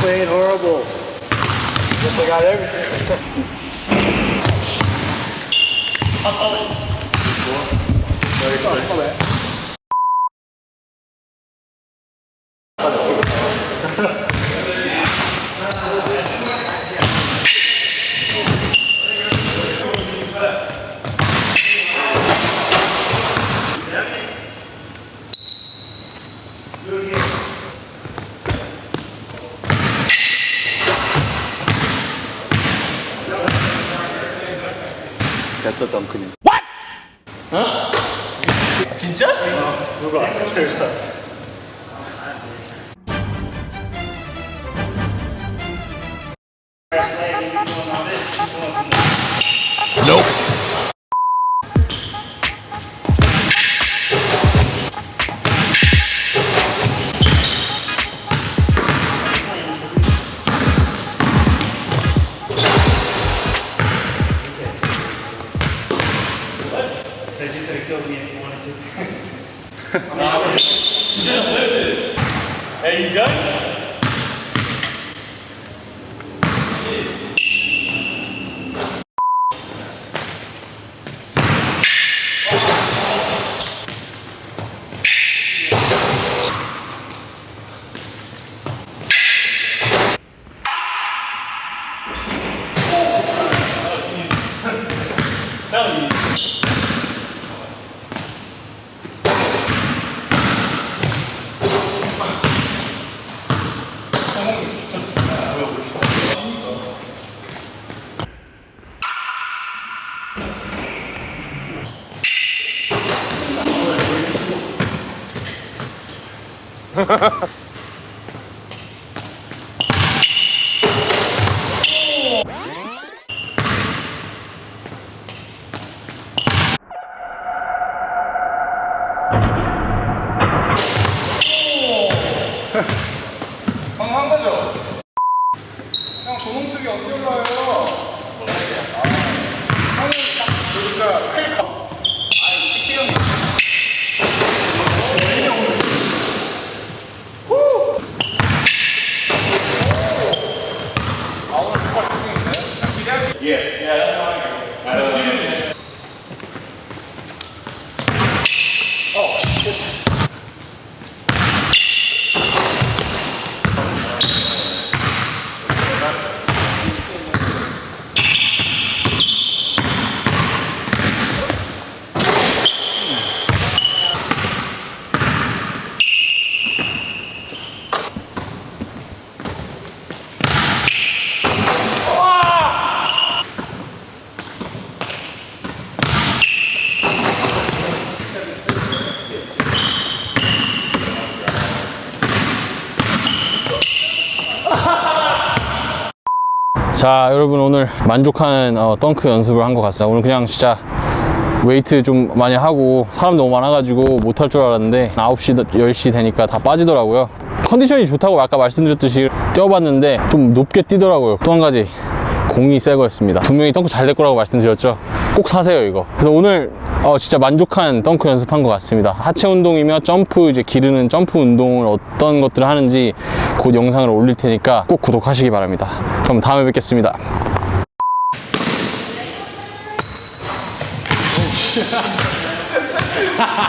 Playing horrible. Guess I got everything. That's a Duncan. 진짜? with me if you wanted to. I mean, just lived it. Are you done? Huh. 자 여러분 오늘 만족하는 어, 덩크 연습을 한 것 같습니다. 오늘 그냥 진짜 웨이트 좀 많이 하고 사람 너무 많아가지고 못할 줄 알았는데 9시 10시 되니까 다 빠지더라고요. 컨디션이 좋다고 아까 말씀드렸듯이 뛰어봤는데 좀 높게 뛰더라고요. 또 한 가지 공이 새 거였습니다. 분명히 덩크 잘 될 거라고 말씀드렸죠. 꼭 사세요 이거. 그래서 오늘 어, 진짜 만족한 덩크 연습한 것 같습니다. 하체 운동이며 점프 이제 기르는 점프 운동을 어떤 것들을 하는지 곧 영상을 올릴 테니까 꼭 구독하시기 바랍니다. 그럼 다음에 뵙겠습니다